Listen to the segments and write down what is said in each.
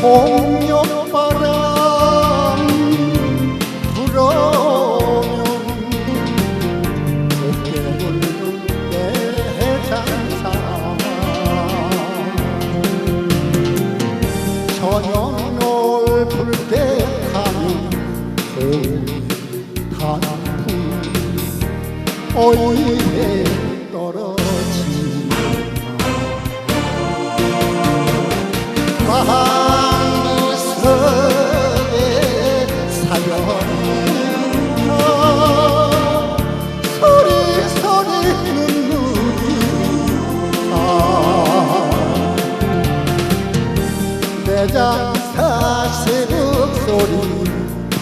저녁바람 불어오면 곱게 불는 대장사 저녁을 불때 가는 단풍 어이에 떨어지나 마 내장사 새벽 소리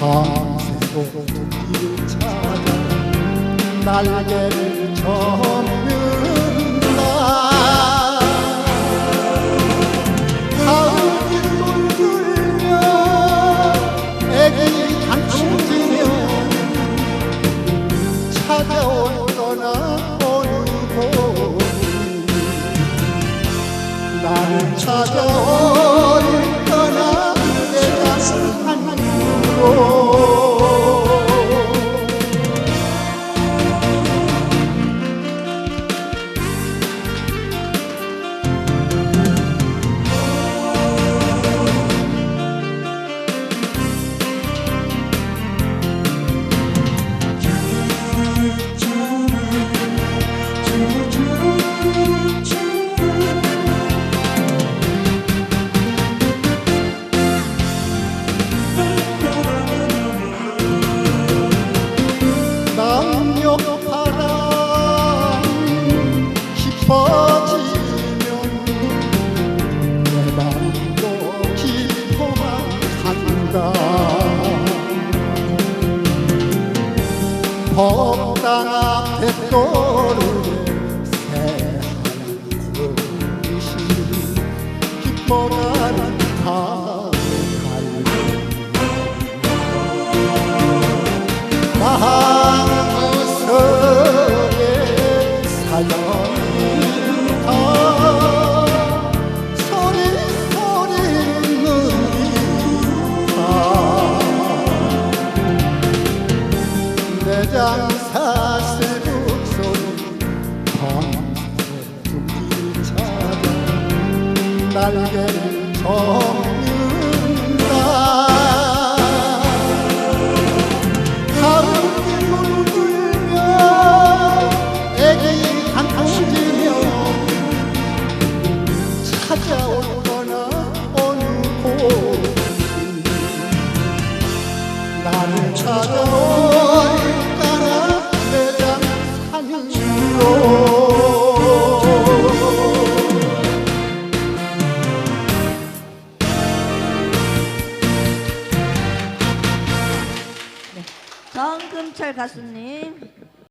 밤새도록 길 찾아 날개를 접는다 가을이 물들며 애기 단추지며 거나 어느 봄 나를 찾아올 법당 앞에 떠오르는 새하얀 구름이 깊어가는 가을 마음속에 사연 날개를 접는다. 가을이 물들며 애기 한통지며 찾아올 거나 어느 곳 나를 찾아올 거나 내장 산으로 정금철 가수님.